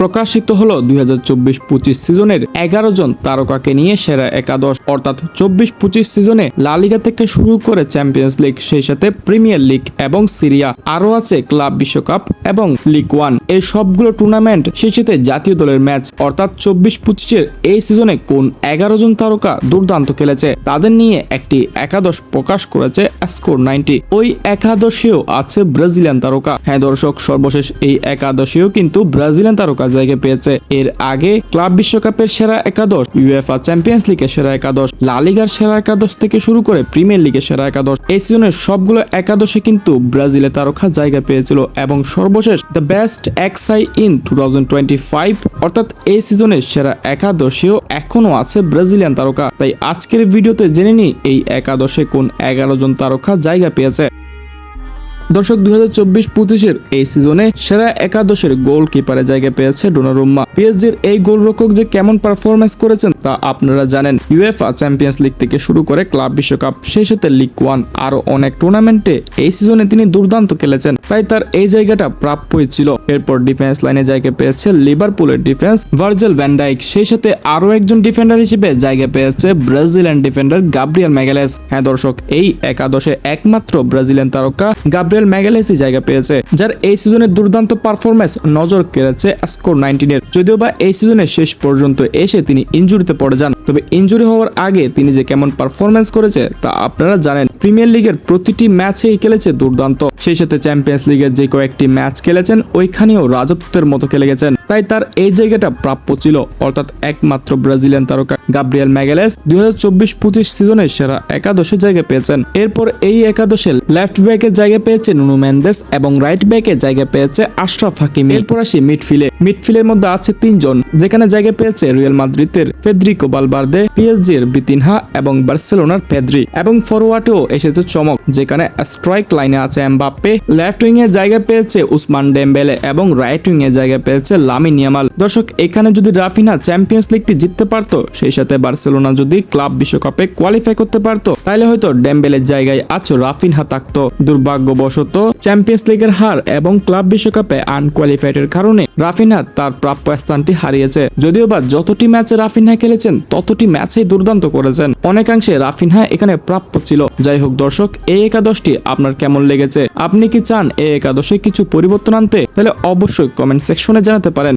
প্রকাশিত হলো দুই হাজার চব্বিশ পঁচিশ সিজনের এগারো জন তারকাকে নিয়ে সেরা একাদশ। অর্থাৎ চব্বিশ পঁচিশ সিজনে লালিগা থেকে শুরু করে চ্যাম্পিয়ন্স লিগ, সেই সাথে প্রিমিয়ার লিগ এবং সিরিয়া। আরও আছে ক্লাব বিশ্বকাপ এবং লিগ ওয়ান। এই সবগুলো টুর্নামেন্ট সেই সাথে জাতীয় দলের ম্যাচ। অর্থাৎ চব্বিশ পঁচিশের এই সিজনে কোন এগারো জন তারকা দুর্দান্ত খেলেছে, তাদের নিয়ে একটি একাদশ প্রকাশ করেছে স্কোর নাইনটি। ওই একাদশেও আছে ব্রাজিলিয়ান তারকা। হ্যাঁ দর্শক, সর্বশেষ এই একাদশেও কিন্তু ব্রাজিলিয়ান তারকা জায়গা পেয়েছে। এর আগে ক্লাব বিশ্বকাপের সেরা একাদশ ইউএফআ চ্যাম্পিয়ন্স লিগের সেরা একাদশ লালিগার সেরা একাদশ থেকে শুরু করে প্রিমিয়ার লিগের সেরা একাদশ, এই সিজনের সবগুলো একাদশে কিন্তু ব্রাজিলের তারকা জায়গা পেয়েছিল এবং সর্বশেষ the best XI in two অর্থাৎ এই সিজনের সেরা একাদশেও এখনও আছে ব্রাজিলিয়ান তারকা। তাই আজকের ভিডিওতে জেনে নিই এই একাদশে কোন এগারো জন তারকা জায়গা পেয়েছে। দর্শক দুই হাজার চব্বিশ পঁচিশের এই সিজনে সেরা একাদশের গোল কিপারের জায়গায় পেয়েছে ডোনারুম্মা। পিএসজির এই গোলরক্ষক যে কেমন পারফরমেন্স করেছেন তা আপনারা জানেন। ইউএফা চ্যাম্পিয়ন্স লিগ থেকে শুরু করে ক্লাব বিশ্বকাপ, সেই সাথে লিগ ওয়ান আরও অনেক টুর্নামেন্টে এই সিজনে তিনি দুর্দান্ত খেলেছেন। তাই তার এই জায়গাটা প্রাপ্যই ছিল। এরপর ডিফেন্স লাইনে জায়গা পেয়েছে লিভারপুলের ডিফেন্স ভার্জেল ভ্যান্ডাইক সেই সাথে আরও একজন ডিফেন্ডার হিসেবে জায়গা পেয়েছে ব্রাজিলিয়ান ডিফেন্ডার গাব্রিয়াল ম্যাগালেস হ্যাঁ দর্শক, এই একাদশে একমাত্র ব্রাজিলিয়ান তারকা গাব্রিয়াল ম্যাগালেসই জায়গা পেয়েছে, যার এই সিজনের দুর্দান্ত পারফরমেন্স নজর কেড়েছে স্কোর নাইনটিনের যদিও বা এই সিজনের শেষ পর্যন্ত এসে তিনি ইঞ্জুরিতে পড়ে যান, তবে ইঞ্জুরি হওয়ার আগে তিনি যে কেমন পারফরমেন্স করেছে তা আপনারা জানেন। প্রিমিয়ার লিগের প্রতিটি ম্যাচেই খেলেছে দুর্দান্ত। সেই সাথে চ্যাম্পিয়ন্স লিগের যে কয়েকটি ম্যাচ খেলেছেন, ওইখানেও রাজত্বের মতো খেলে গেছেন। তাই তার এই জায়গাটা প্রাপ্য ছিল, অর্থাৎ একমাত্র ব্রাজিলিয়ান তারকা গাব্রিয়াল ম্যাগালেস দুই হাজার চব্বিশ পঁচিশ সিজনের সেরা একাদশে জায়গা পেয়েছেন। এরপর এই একাদশে লেফট ব্যাকের জায়গা পেয়েছে নুনু মেন্দেস এবং রাইট ব্যাকে জায়গা পেয়েছে আশরাফ হাকিমি। এরপর আসি মিডফিল্ডে। মিডফিল্ডের মধ্যে আছে তিনজন, যেখানে জায়গা পেয়েছে রিয়াল মাদ্রিদের ফেদ্রিকো বালবার্দে, পিএসজির বিতিনহা এবং বার্সেলোনার পেদ্রি। এবং ফরওয়ার্ডেও এসেছে চমক, যেখানে স্ট্রাইক লাইনে আছে এমবাপ্পে, লেফট উইং জায়গা পেয়েছে উসমান ডেম্বেলে এবং রাইট উইং এ জায়গা পেয়েছে লামিন ইয়ামাল। দর্শক, এখানে যদি রাফিনা চ্যাম্পিয়ন্স লিগটি জিততে পারতো, সেই সাথে বার্সেলোনা যদি ক্লাব বিশ্বকাপে কোয়ালিফাই করতে পারতো, তাহলে হয়তো ডেম্বেলের জায়গায় আছো রাফিনহা থাকতো। দুর্ভাগ্যবশত, চ্যাম্পিয়ন্স লিগের হার এবং ক্লাব বিশ্বকাপে আনকোয়ালিফাইডের কারণে রাফিনহা তার প্রাপ্য স্থানটি হারিয়েছে। যদিও বা যতটি ম্যাচে রাফিনহা খেলেছেন, ততটি ম্যাচেই দুর্দান্ত করেছেন। অনেকাংশে রাফিনহা এখানে প্রাপ্য ছিল। যাই হোক দর্শক, এই একাদশটি আপনার কেমন লেগেছে? আপনি কি চান এই একাদশে কিছু পরিবর্তন আনতে তাহলে অবশ্যই কমেন্ট সেকশনে জানাতে পারেন।